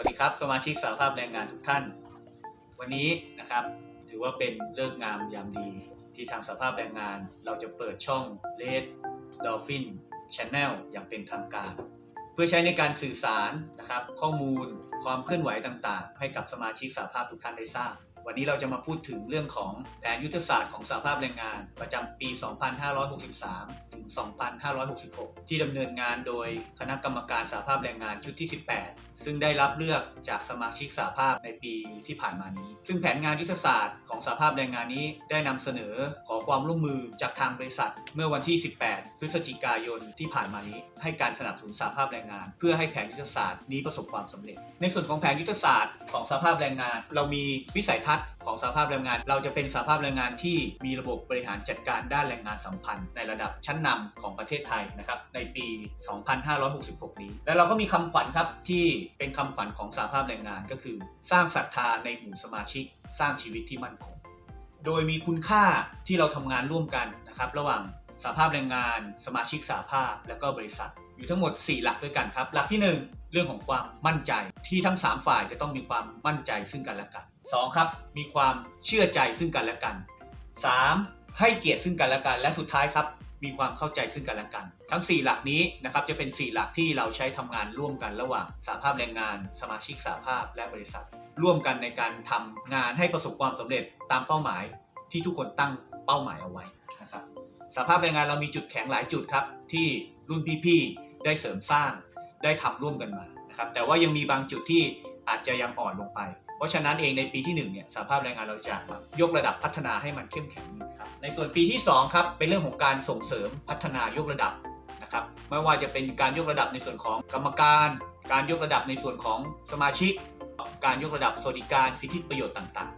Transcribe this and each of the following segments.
วัสดีครับ สมาชิกสาภาพแรงงานทุกท่าน วันนี้นะครับ ถือว่าเป็นเลิกงามยามดี ที่ทางสาภาพแรงงาน เราจะเปิดช่อง Red Dolphin Channel อย่างเป็นทางการ พื่อใช้ในการสื่อสารนะครับ ข้อมูลความเคลื่อนไหวต่างๆ ให้กับสมาชิกสาภาพทุกท่านได้ทราบ วันนี้เราจะมาพูดถึงเรื่องของแผนยุทธศาสตร์ของสาภาพแรงงาน ประจำปี 2563 ถึง 2566 ที่ดำเนินงานโดยคณะกรรมการสาภาพแรงงานชุดที่ 18 ซึ่งได้รับเลือกจากสมาชิกสาภาพในปีที่ผ่านมานี้ ซึ่งแผนงานยุทธศาสตร์ของสาภาพแรงงานนี้ได้นำเสนอขอความร่วมมือจากทางบริษัท เมื่อวันที่ 18 พฤศจิกายนที่ผ่านมานี้ให้การสนับสนุนสาภาพแรงงาน เพื่อให้แผนยุทธศาสตร์นี้ประสบความสำเร็จ ในส่วนของแผนยุทธศาสตร์ของสาภาพแรงงาน เรามีวิสัยทัศน์ของสาภาพแรงงาน เราจะเป็นสาภาพแรงงานที่มีระบบบริหารจัดการด้านแรงงานสัมพันธ์ ในระดับชั้นนำของประเทศไทยนะครับในปี 2566 นี้ และเราก็มีคำขวัญครับที่เป็นคำขวัญของสาภาพแรงงานก็คือ สร้างศรัทธาในหมู่สมาชิก สร้างชีวิตที่มั่นคง โดยมีคุณค่าที่เราทำงานร่วมกันนะครับระหว่าง สาภาพแรงงาน สมาชิกสาภาพ และก็บริษัท อยู่ทั้งหมด 4 หลักด้วยกันครับ หลักที่ 1 เรื่องของความมั่นใจที่ทั้ง 3 ฝ่ายจะต้องมีความมั่นใจซึ่งกันและกัน 2 ครับ มีความเชื่อใจซึ่งกันและกัน 3. ให้เกียรติซึ่งกันและกัน และสุดท้ายครับมีความเข้าใจซึ่งกันและกัน ทั้ง 4 หลักนี้นะครับจะเป็น 4 หลักที่เราใช้ทำงานร่วมกันระหว่างสาภาพแรงงาน สมาชิกสาภาพและบริษัท ร่วมกันในการทำงานให้ประสบความสำเร็จตามเป้าหมายที่ทุกคนตั้งเป้าหมายเอาไว้นะครับ สภาพแรงงานเรามีจุดแข็งหลายจุดครับ ที่รุ่นพี่ๆได้เสริมสร้างได้ทำร่วมกันมานะครับแต่ว่ายังมีบางจุดที่อาจจะยังอ่อนลงไป เพราะฉะนั้นเองในปีที่1เนี่ยสภาพแรงงานเราจะยกระดับพัฒนาให้มันเข้มแข็งครับในส่วนปีที่2ครับเป็นเรื่องของการส่งเสริมพัฒนายกระดับนะครับไม่ว่าจะเป็นการยกระดับในส่วนของกรรมการ การยกระดับในส่วนของสมาชิก การยกระดับสวัสดิการสิทธิประโยชน์ต่างๆ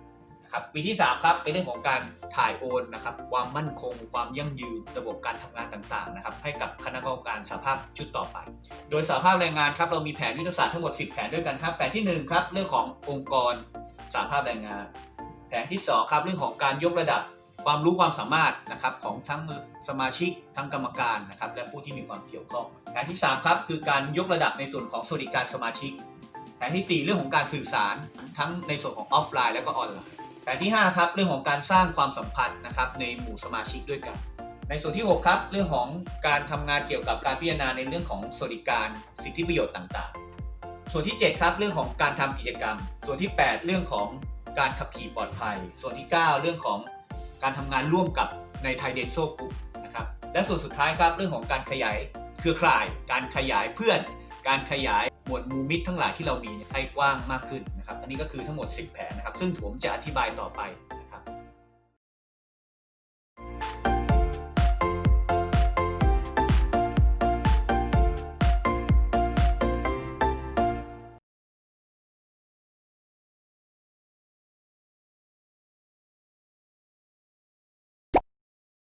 นะครับปีที่ 3 ครับเป็นเรื่องของการถ่ายโอนนะครับความมั่นคง ความยั่งยืนระบบการทำงานต่างๆนะครับให้กับคณะกรรมการสาภาพชุดต่อไป โดยสาภาพแรงงานครับเรามีแผนยุทธศาสตร์ทั้งหมด 10 แผนด้วยกันครับ แผนที่1ครับเรื่องขององค์กรสาภาพแรงงาน แผนที่ 2 ครับเรื่องของการยกระดับความรู้ความสามารถนะครับของทั้งสมาชิกทั้งกรรมการนะครับและผู้ที่มีความเกี่ยวข้องแผนที่3ครับคือการยกระดับในส่วนของสวัสดิการสมาชิกแผนที่ 4 เรื่องของการสื่อสารทั้งในส่วนของออฟไลน์และก็ออนไลน์ แผนที่ 5 ครับ เรื่องของการสร้างความสัมพันธ์นะครับในหมู่สมาชิกด้วยกัน ในส่วนที่ 6 ครับ เรื่องของการทำงานเกี่ยวกับการพิจารณาในเรื่องของสวัสดิการ สิทธิประโยชน์ต่างๆ ส่วนที่ 7 ครับ เรื่องของการทำกิจกรรม ส่วนที่ 8 เรื่องของการขับขี่ปลอดภัย ส่วนที่ 9 เรื่องของการทำงานร่วมกับในไทยเดนโซกรุ๊ปนะครับและส่วนสุดท้ายครับเรื่องของการขยายเครือข่าย การขยายเพื่อน การขยาย มวดมูมิดทั้งหลายที่เรามีให้กว้างมากขึ้นนะครับ อันนี้ก็คือทั้งหมด 10 แผนนะครับ ซึ่งผมจะอธิบายต่อไป